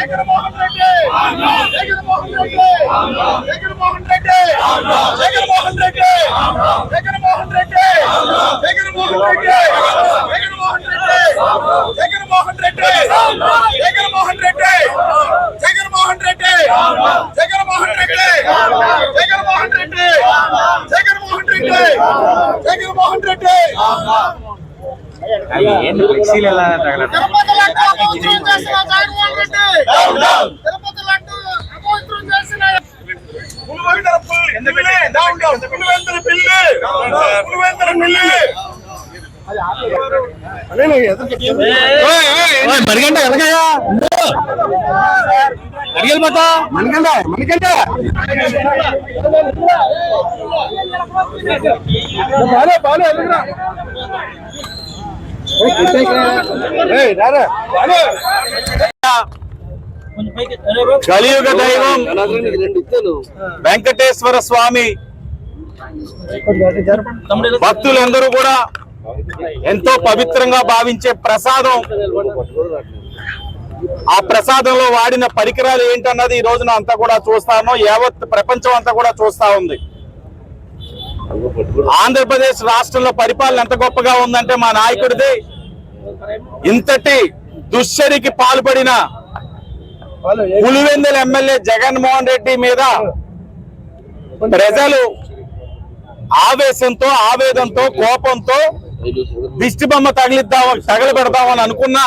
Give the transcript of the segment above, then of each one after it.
జగన్మోహన్ రెడ్డి జగన్మోహన్ రెడ్డి జగన్మోహన్ రెడ్డి జగన్మోహన్ రెడ్డి జగన్మోహన్ రెడ్డి జగన్మోహన్ రెడ్డి జగన్మోహన్ రెడ్డి జగన్మోహన్ రెడ్డి జగన్మోహన్ రెడ్డి జగన్మోహన్ రెడ్డి జగన్మోహన్ రెడ్డి జగన్మోహన్ రెడ్డి జగన్మోహన్ రెడ్డి జగన్మోహన్ రెడ్డి ఫ్లెక్సీలు ఎలా తగలట తిరుపతి లడ్డు అడిగల్ మాత? మనకండ మనకండ బాలే బాలే ఎదుగురా కలియుగ దైవం వెంకటేశ్వర స్వామి. భక్తులందరూ కూడా ఎంతో పవిత్రంగా భావించే ప్రసాదం. ఆ ప్రసాదంలో వాడిన పరికరాలు ఏంటన్నది ఈ రోజున అంతా కూడా చూస్తాను యావత్ ప్రపంచం అంతా కూడా చూస్తా ఉంది. ఆంధ్రప్రదేశ్ రాష్ట్రంలో పరిపాలన ఎంత గొప్పగా ఉందంటే మా నాయకుడిది ఇంతటి దుశ్చరికి పాల్పడిన పులివెందుల ఎమ్మెల్యే జగన్మోహన్ రెడ్డి మీద ప్రజలు ఆవేశంతో ఆవేదంతో కోపంతో దిష్టి బొమ్మ తగిలిద్దాం తగలబెడదామని అనుకున్నా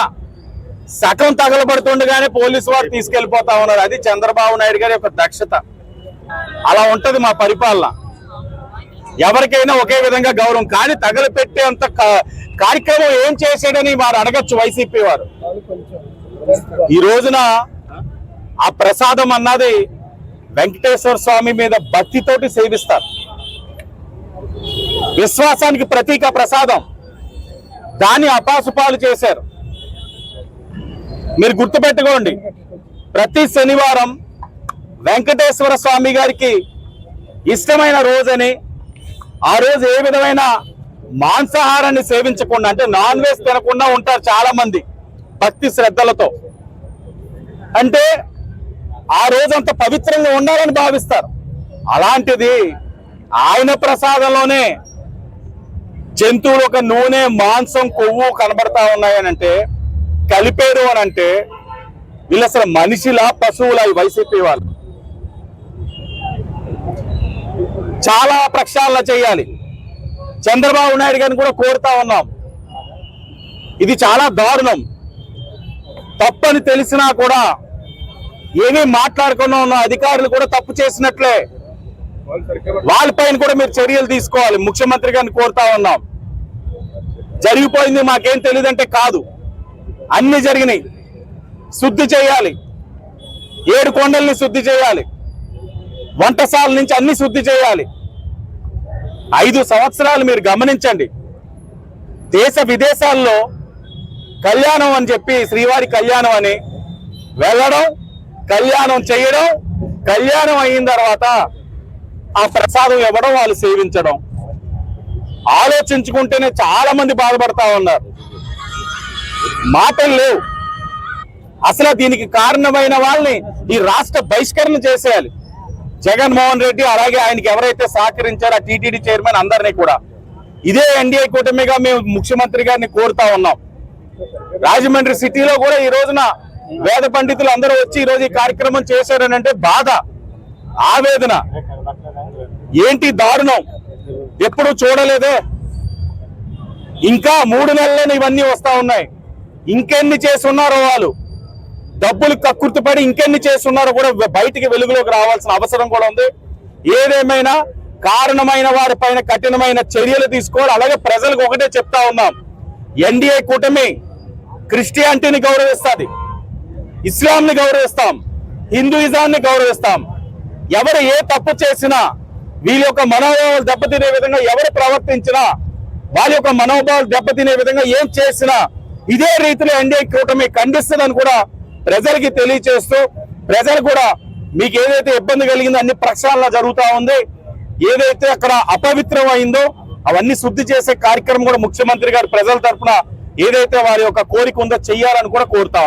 సగం తగలబడుతుండగానే పోలీసు వారు తీసుకెళ్ళిపోతా ఉన్నారు. అది చంద్రబాబు నాయుడు గారి యొక్క దక్షత. అలా ఉంటది మా పరిపాలన. ఎవరికైనా ఒకే విధంగా గౌరవం. కానీ తగలపెట్టేంత కా- కార్యక్రమం ఏం చేశాడని వారు అడగచ్చు వైసీపీ వారు. ఈ రోజున ఆ ప్రసాదం అన్నది వెంకటేశ్వర స్వామి మీద భక్తితోటి సేవిస్తారు. విశ్వాసానికి ప్రతీక ప్రసాదం. దాన్ని అపాసుపాలు చేశారు. మీరు గుర్తుపెట్టుకోండి. ప్రతి శనివారం వెంకటేశ్వర స్వామి గారికి ఇష్టమైన రోజని ఆ రోజు ఏ విధమైన మాంసాహారాన్ని సేవించకుండా అంటే నాన్ వెజ్ తినకుండా ఉంటారు చాలా మంది భక్తి శ్రద్ధలతో. అంటే ఆ రోజంత పవిత్రంగా ఉండాలని భావిస్తారు. అలాంటిది ఆయన ప్రసాదంలోనే జంతువులు ఒక నూనె మాంసం కొవ్వు కనబడతా ఉన్నాయనంటే కలిపేరు అని అంటే వీళ్ళు అసలు మనిషిలా పశువులా ఈ వైసీపీ వాళ్ళు. చాలా ప్రక్షాళన చేయాలి. చంద్రబాబు నాయుడు గారిని కూడా కోరుతా ఉన్నాం. ఇది చాలా దారుణం. తప్పని తెలిసినా కూడా ఏమీ మాట్లాడకుండా ఉన్న అధికారులు కూడా తప్పు చేసినట్లే. వాళ్ళపైన కూడా మీరు చర్యలు తీసుకోవాలి. ముఖ్యమంత్రి గారిని కోరుతా ఉన్నాం. జరిగిపోయింది మాకేం తెలియదంటే కాదు. అన్ని జరిగినాయి. శుద్ధి చేయాలి. ఏడు కొండల్ని శుద్ధి చేయాలి. వంటశాల నుంచి అన్ని శుద్ధి చేయాలి. ఐదు సంవత్సరాలు మీరు గమనించండి. దేశ విదేశాల్లో కళ్యాణం అని చెప్పి శ్రీవారి కళ్యాణం అని వెళ్ళడం కళ్యాణం చేయడం కళ్యాణం అయిన తర్వాత ఆ ప్రసాదం ఇవ్వడం వాళ్ళు సేవించడం. ఆలోచించుకుంటేనే చాలా మంది బాధపడతా ఉన్నారు. మాటలు లేవు. అసలు దీనికి కారణమైన వాళ్ళని ఈ రాష్ట్ర బహిష్కరణ చేసేయాలి. జగన్మోహన్ రెడ్డి అలాగే ఆయనకి ఎవరైతే సహకరించారో ఆ టీటీడీ చైర్మన్ అందరినీ కూడా. ఇదే ఎన్డీఏ కూటమిగా మేము ముఖ్యమంత్రి గారిని కోరుతా ఉన్నాం. రాజమండ్రి సిటీలో కూడా ఈ రోజున వేద పండితులు అందరూ వచ్చి ఈ రోజు ఈ కార్యక్రమం చేశారని అంటే బాధ ఆవేదన. ఏంటి దారుణం? ఎప్పుడు చూడలేదే. ఇంకా మూడు నెలలను ఇవన్నీ వస్తా ఉన్నాయి. ఇంకెన్ని చేస్తున్నారో వాళ్ళు? డబ్బులు కక్కుర్తిపడి ఇంకెన్ని చేస్తున్నారో కూడా బయటికి వెలుగులోకి రావాల్సిన అవసరం కూడా ఉంది. ఏదేమైనా కారణమైన వారి పైన కఠినమైన చర్యలు తీసుకోవాలి. అలాగే ప్రజలకు ఒకటే చెప్తా ఉన్నాం. ఎన్డీఏ కూటమి క్రిస్టియానిటీని గౌరవిస్తుంది. ఇస్లాంని గౌరవిస్తాం. హిందూయిజాన్ని గౌరవిస్తాం. ఎవరు ఏ తప్పు చేసినా వీళ్ళ యొక్క మనోభావాలు దెబ్బతినే విధంగా ఎవరు ప్రవర్తించినా వాళ్ళ యొక్క మనోభావాలు దెబ్బతినే విధంగా ఏం చేసినా ఇదే రీతిలో ఎన్డీఏ కూటమి ఖండిస్తుందని కూడా ప్రజలకి తెలియచేస్తూ ప్రజలు కూడా మీకు ఏదైతే ఇబ్బంది కలిగిందో అన్ని ప్రక్షాళన జరుగుతూ ఉంది. ఏదైతే అక్కడ అపవిత్రం అయిందో అవన్నీ శుద్ధి చేసే కార్యక్రమం కూడా ముఖ్యమంత్రి గారు ప్రజల తరఫున ఏదైతే వారి యొక్క కోరిక ఉందో చెయ్యాలని కూడా కోరుతా